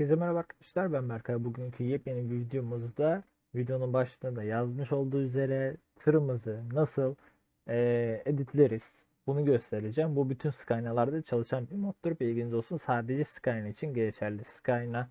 Herkese merhaba arkadaşlar ben Berkay. Bugünkü yepyeni bir videomuzda videonun başlığında da yazmış olduğu üzere tırımızı nasıl eee, editleriz bunu göstereceğim. Bu bütün Skyline'larda çalışan bir moddur. Bilginiz olsun sadece Skyline için geçerli. Skyline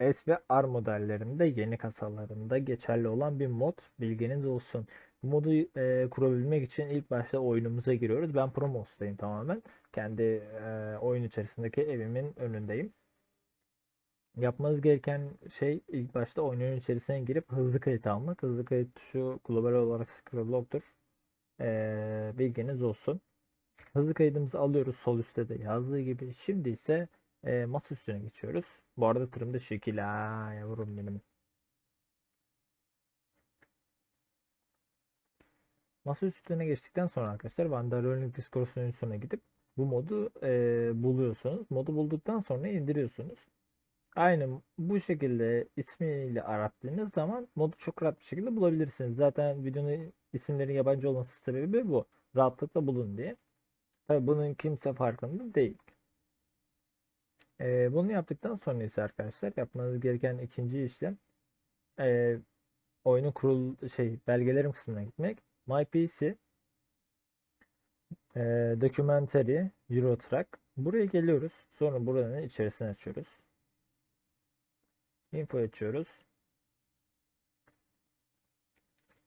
S ve R modellerinde yeni kasalarında geçerli olan bir mod. Bilginiz olsun. Bu modu eee, kurabilmek için ilk başta oyunumuza giriyoruz. Ben Promos'tayım tamamen. Kendi eee, oyun içerisindeki evimin önündeyim. Yapmanız gereken şey ilk başta oyunun içerisine girip hızlı kayıt almak. Hızlı kayıt tuşu global olarak scroll lock'tur. Ee, bilginiz olsun. Hızlı kaydımızı alıyoruz sol üstte de yazdığı gibi. Şimdi ise e, masa üstüne geçiyoruz. Bu arada tırımda şekil. Ha, yavrum benim. Masa üstüne geçtikten sonra arkadaşlar Wanderlink Discord sunucusuna gidip bu modu e, buluyorsunuz. Modu bulduktan sonra indiriyorsunuz. Aynen bu şekilde ismiyle arattığınız zaman modu çok rahat bir şekilde bulabilirsiniz. Zaten videonun isimlerin yabancı olması sebebi bu. Rahatlıkla bulun diye. Tabii bunun kimse farkında değil. Ee, bunu yaptıktan sonra ise arkadaşlar yapmanız gereken ikinci işlem ee, oyunun kurul şey belgelerim kısmına gitmek. My PC ee, Documentary Euro Truck. Buraya geliyoruz. Sonra buranın içerisine açıyoruz. Info açıyoruz.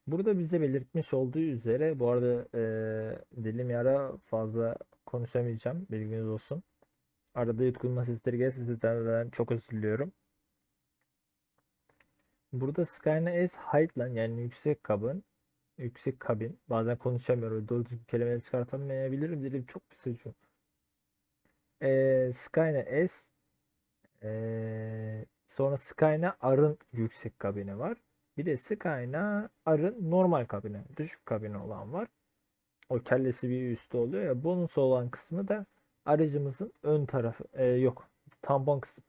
Burada bize belirtmiş olduğu üzere bu arada e, dilim yara fazla konuşamayacağım. Bilginiz olsun. Arada yutkunma sesleri gelirse sizlerden çok özür diliyorum. Burada Skyline S Heightland yani yüksek kabin yüksek kabin bazen konuşamıyorum. Doğru düzgün kelimeleri çıkartamayabilirim. Dilim çok pis acıyor. E, Skyline S e, Sonra Skyna R'ın yüksek kabini var. Bir de Skyna R'ın normal kabini, düşük kabini olan var. O kellesi bir üstü oluyor ya. Bonus olan kısmı da aracımızın ön tarafı. E, yok. Tampon kısmı.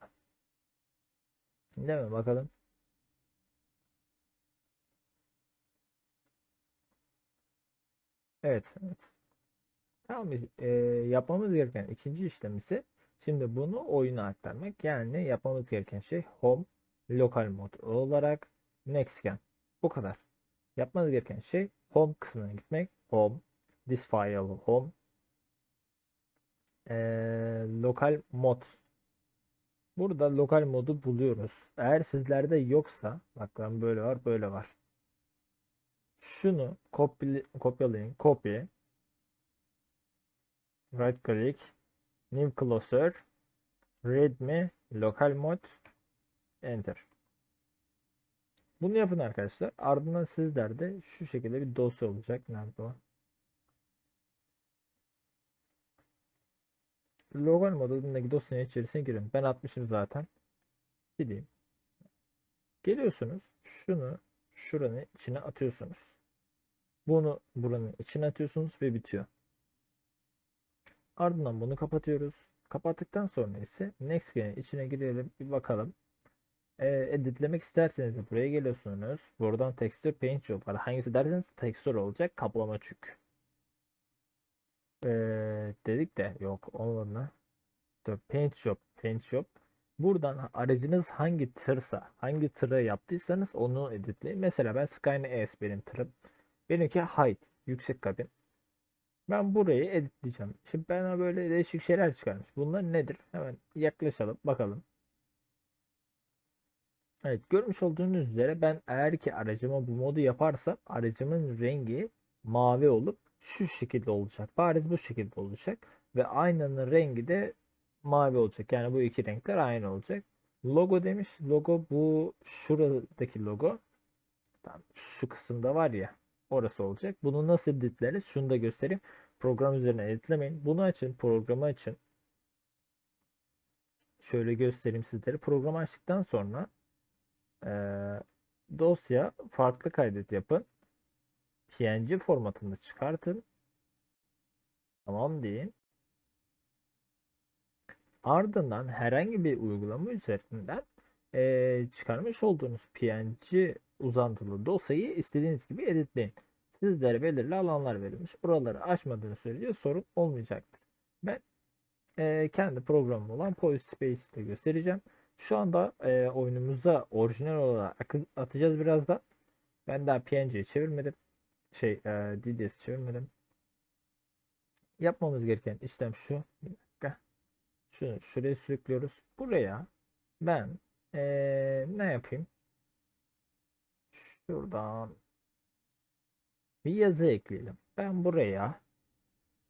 Değil mi? Bakalım. Evet. evet. Tamam. E, yapmamız gereken ikinci işlem ise Şimdi bunu oyuna aktarmak yani yapmamız gereken şey home lokal mod olarak next scan. Bu kadar. Yapmanız gereken şey home kısmına gitmek. Home this file home ee, lokal mod. Burada lokal modu buluyoruz. Eğer sizlerde yoksa bak ben böyle var böyle var. Şunu kopyala, kopyalayın. Copy. Right click New Closer Readme Local Mod Enter. Bunu yapın arkadaşlar. Ardından sizlerde şu şekilde bir dosya olacak. Nerede o? Local modundaki dosyanın içerisine girin. Ben atmışım zaten. Sileyim. Geliyorsunuz. Şunu şuranın içine atıyorsunuz. Bunu buranın içine atıyorsunuz ve bitiyor. Ardından bunu kapatıyoruz. Kapattıktan sonra ise Next Scan'in içine girelim bir bakalım. E, editlemek isterseniz buraya geliyorsunuz. Buradan Texture Paint Job var. Hangisi derseniz Texture olacak. Kaplama çünkü. E, dedik de yok olmadı. Paint Job. Paint Job. Buradan aracınız hangi tırsa, hangi tırı yaptıysanız onu editleyin. Mesela ben Skyline S benim tırım. Benimki height, yüksek kabin. Ben burayı editleyeceğim. Şimdi bana böyle değişik şeyler çıkarmış. Bunlar nedir? Hemen yaklaşalım bakalım. Evet görmüş olduğunuz üzere ben eğer ki aracıma bu modu yaparsam aracımın rengi mavi olup şu şekilde olacak. Bariz bu şekilde olacak. Ve aynanın rengi de mavi olacak. Yani bu iki renkler aynı olacak. Logo demiş. Logo bu şuradaki logo. Tamam, şu kısımda var ya. Orası olacak. Bunu nasıl editleriz? Şunu da göstereyim. Program üzerine editlemeyin. Bunu açın. Programı açın. Şöyle göstereyim sizlere. Programı açtıktan sonra e, dosya farklı kaydet yapın. PNG formatında çıkartın. Tamam deyin. Ardından herhangi bir uygulama üzerinden e, çıkarmış olduğunuz PNG uzantılı dosyayı istediğiniz gibi editleyin. Sizlere belirli alanlar verilmiş. Oraları aşmadığınız sürece sorun olmayacaktır. Ben e, kendi programım olan Police Space'i de göstereceğim. Şu anda e, oyunumuza orijinal olarak atacağız birazdan. Ben daha PNG'yi çevirmedim. Şey e, DDS çevirmedim. Yapmamız gereken işlem şu. Bir dakika. Şunu şuraya sürüklüyoruz. Buraya ben e, ne yapayım? Şuradan bir yazı ekleyelim. Ben buraya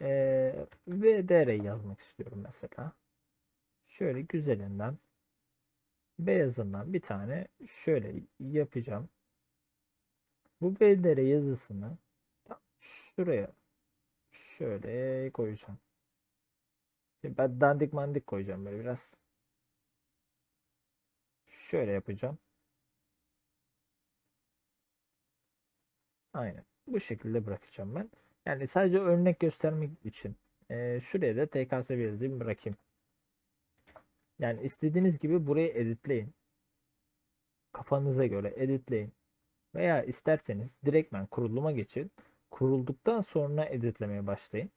e, VDR yazmak istiyorum mesela. Şöyle güzelinden beyazından bir tane şöyle yapacağım. Bu VDR yazısını şuraya şöyle koyacağım. Şimdi ben dandik mandik koyacağım böyle biraz. Şöyle yapacağım. Aynen. Bu şekilde bırakacağım ben. Yani sadece örnek göstermek için. Ee, şuraya da TKS yazayım bırakayım. Yani istediğiniz gibi burayı editleyin. Kafanıza göre editleyin. Veya isterseniz direktmen kuruluma geçin. Kurulduktan sonra editlemeye başlayın.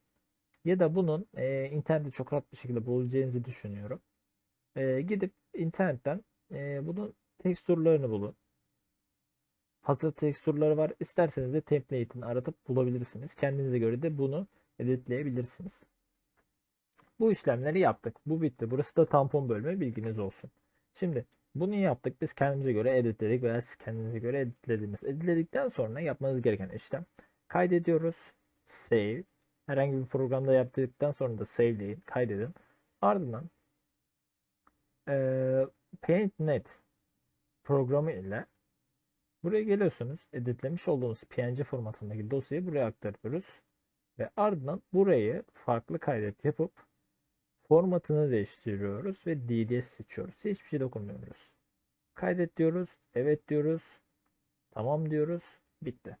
Ya da bunun e, internette çok rahat bir şekilde bulabileceğinizi düşünüyorum. E, gidip internetten e, bunun tekstürlerini bulun. Hazır tekstürleri var. İsterseniz de template'ini aratıp bulabilirsiniz. Kendinize göre de bunu editleyebilirsiniz. Bu işlemleri yaptık. Bu bitti. Burası da tampon bölümü bilginiz olsun. Şimdi bunu yaptık. Biz kendimize göre editledik veya siz kendinize göre editlediniz. Editledikten sonra yapmanız gereken işlem kaydediyoruz. Save. Herhangi bir programda yaptıktan sonra da save'leyin. Kaydedin. Ardından eee PaintNet programı ile buraya geliyorsunuz. Editlemiş olduğunuz PNG formatındaki dosyayı buraya aktarıyoruz. Ve ardından burayı farklı kaydet yapıp formatını değiştiriyoruz ve DDS seçiyoruz. Hiçbir şey dokunmuyoruz. Kaydet diyoruz. Evet diyoruz. Tamam diyoruz. Bitti.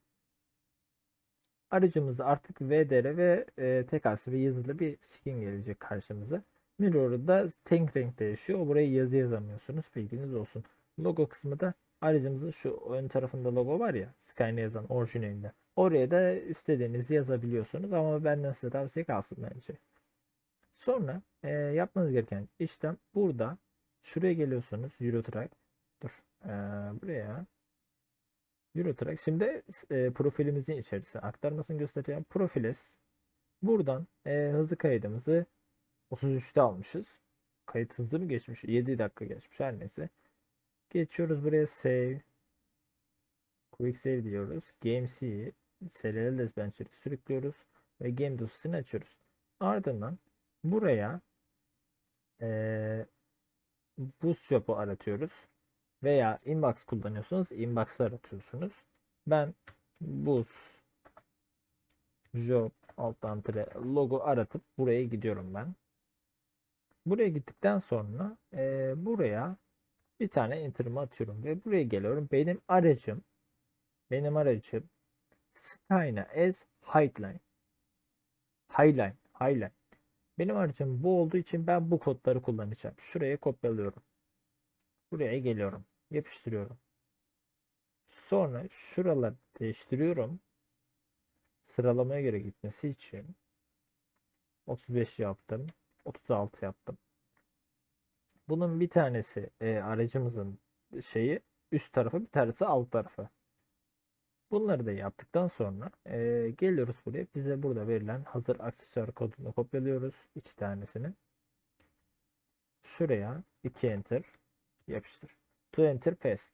Aracımızda artık VDR ve e, TKS ve yazılı bir skin gelecek karşımıza. Mirror'da tek renkte yaşıyor. Buraya yazı yazamıyorsunuz. Bilginiz olsun. Logo kısmı da aracımızın şu ön tarafında logo var ya Skyne yazan orijinalinde. Oraya da istediğinizi yazabiliyorsunuz ama benden size tavsiye kalsın bence. Sonra e, yapmanız gereken işlem burada. Şuraya geliyorsunuz. Eurotrack. Dur. E, buraya. Eurotrack. Şimdi e, profilimizin içerisine aktarmasını göstereceğim. Profiles. Buradan e, hızlı kaydımızı 33'te almışız. Kayıt hızlı mı geçmiş? 7 dakika geçmiş. Her neyse. Geçiyoruz buraya save. Quick save diyoruz. Game C'yi serial dispatcher'ı sürüklüyoruz ve game dosyasını açıyoruz. Ardından buraya ee, Bootstrap'ı aratıyoruz. Veya inbox kullanıyorsunuz. Inbox'ı aratıyorsunuz. Ben Boost Job alttan tire logo aratıp buraya gidiyorum ben. Buraya gittikten sonra e, buraya bir tane enter'ımı atıyorum ve buraya geliyorum. Benim aracım benim aracım Skyna as Highline. Highline. Highline. Benim aracım bu olduğu için ben bu kodları kullanacağım. Şuraya kopyalıyorum. Buraya geliyorum. Yapıştırıyorum. Sonra şuraları değiştiriyorum. Sıralamaya göre gitmesi için 35 yaptım. 36 yaptım. Bunun bir tanesi e, aracımızın şeyi üst tarafı bir tanesi alt tarafı. Bunları da yaptıktan sonra e, geliyoruz buraya. Bize burada verilen hazır aksesuar kodunu kopyalıyoruz. iki tanesini. Şuraya 2 enter yapıştır. To enter paste.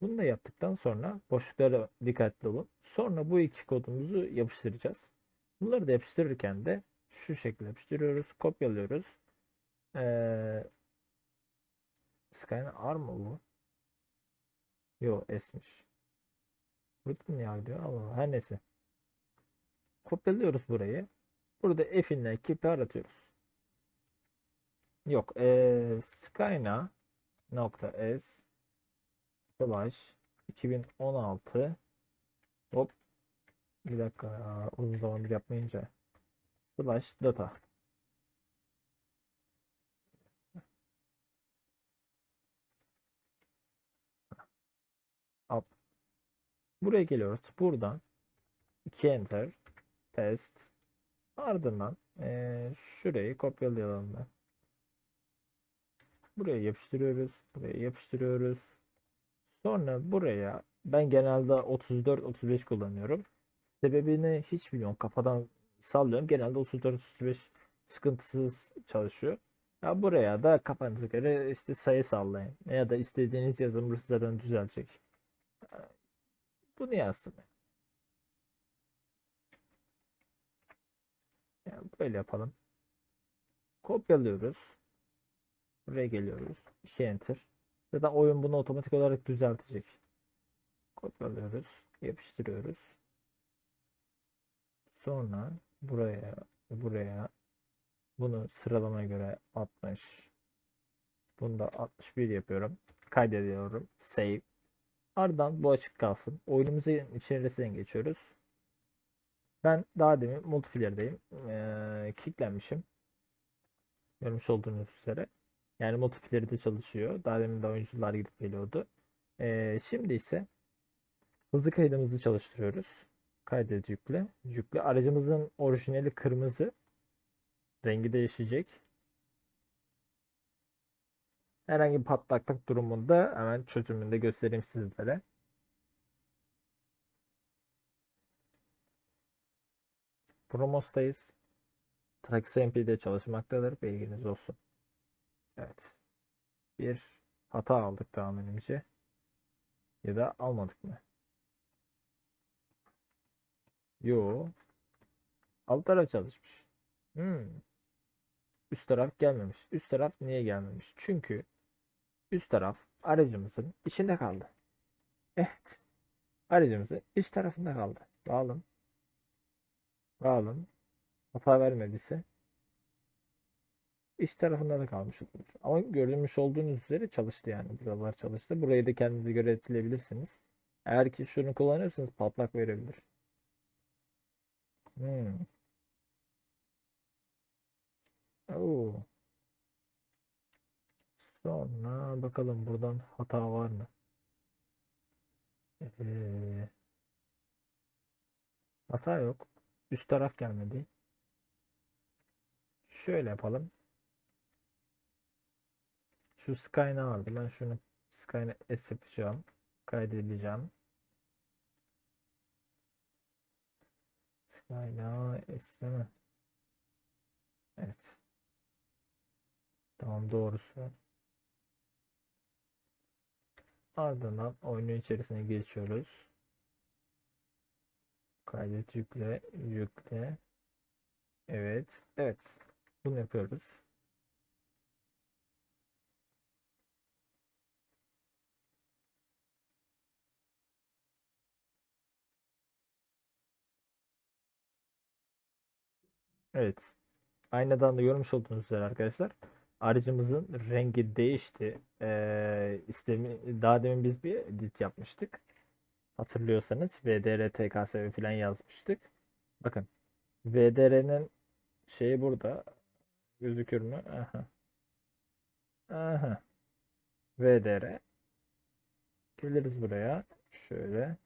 Bunu da yaptıktan sonra boşluklara dikkatli olun. Sonra bu iki kodumuzu yapıştıracağız. Bunları da yapıştırırken de şu şekilde yapıştırıyoruz. Kopyalıyoruz. Ee, Skyline R mı bu? Yo S'miş. Burada mı yer diyor? Allah. Her neyse. Kopyalıyoruz burayı. Burada F'inden kipi aratıyoruz. Yok. Ee, Skyna nokta S slash 2016 hop bir dakika ya, uzun zamandır yapmayınca slash data buraya geliyoruz buradan 2 enter test ardından eee, şurayı kopyalayalım ben Buraya yapıştırıyoruz. Buraya yapıştırıyoruz. Sonra buraya ben genelde 34-35 kullanıyorum. Sebebini hiç bilmiyorum. Kafadan sallıyorum. Genelde 34-35 sıkıntısız çalışıyor. Ya buraya da kafanıza göre işte sayı sallayın. Ya da istediğiniz yazım burası zaten düzelecek. Bunu yazsın. Yani böyle yapalım. Kopyalıyoruz. Buraya geliyoruz. 2 enter. Zaten oyun bunu otomatik olarak düzeltecek. Kopyalıyoruz. Yapıştırıyoruz. Sonra buraya buraya bunu sıralamaya göre 60 bunu da 61 yapıyorum. Kaydediyorum. Save. Ardından bu açık kalsın. Oyunumuzun içerisine geçiyoruz. Ben daha demin multiplayer'deyim. Ee, kicklenmişim. Görmüş olduğunuz üzere. Yani multiplayer'de çalışıyor. Daha demin de oyuncular gidip geliyordu. Ee, şimdi ise hızlı kaydımızı çalıştırıyoruz. Kaydet yükle. Yükle. Aracımızın orijinali kırmızı. Rengi değişecek. Herhangi bir patlaklık durumunda hemen çözümünü de göstereyim sizlere. Promos'tayız. Trax MP'de çalışmaktadır. Bilginiz olsun. Evet. Bir hata aldık tahminimce. Ya da almadık mı? Yo. Alt taraf çalışmış. Hmm. Üst taraf gelmemiş. Üst taraf niye gelmemiş? Çünkü üst taraf aracımızın içinde kaldı. Evet. Aracımızın iç tarafında kaldı. Bağlım. Bağlım. Hata vermediyse iç tarafında da kalmış olur. Ama görülmüş olduğunuz üzere çalıştı yani. Buralar çalıştı. Burayı da kendinize göre etkileyebilirsiniz. Eğer ki şunu kullanıyorsanız patlak verebilir. Hmm. Oo. Sonra bakalım buradan hata var mı? Ee, hata yok. Üst taraf gelmedi. Şöyle yapalım. Şu Skyne vardı. Ben şunu Skyne S yapacağım. Kaydedeceğim. Skyne S mi? Evet. Tamam doğrusu. Ardından oyunun içerisine geçiyoruz. Kaydet yükle, yükle. Evet, evet. Bunu yapıyoruz. Evet. Aynadan da görmüş olduğunuz üzere arkadaşlar. Aracımızın rengi değişti. Ee, istemi, daha demin biz bir edit yapmıştık. Hatırlıyorsanız VDR, TKSV falan yazmıştık. Bakın. VDR'nin şeyi burada. Gözükür mü? Aha. Aha. VDR. Geliriz buraya. Şöyle.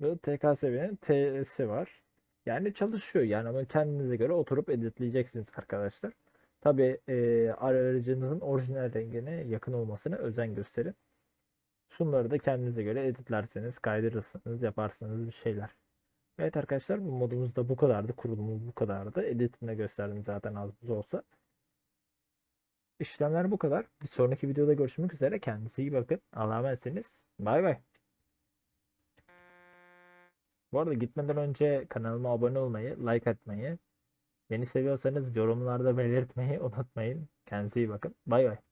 Ve TKSV'nin T'si var. Yani çalışıyor. Yani ama kendinize göre oturup editleyeceksiniz arkadaşlar. Tabi e, aracınızın orijinal rengine yakın olmasına özen gösterin. Şunları da kendinize göre editlerseniz, kaydırırsınız, yaparsanız bir şeyler. Evet arkadaşlar bu modumuz da bu kadardı. Kurulumumuz bu kadardı. Editini gösterdim zaten az buz olsa. İşlemler bu kadar. Bir sonraki videoda görüşmek üzere. Kendinize iyi bakın. Allah'a emanetsiniz. Bay bay. Bu arada gitmeden önce kanalıma abone olmayı, like atmayı, beni seviyorsanız yorumlarda belirtmeyi unutmayın. Kendinize iyi bakın. Bay bay.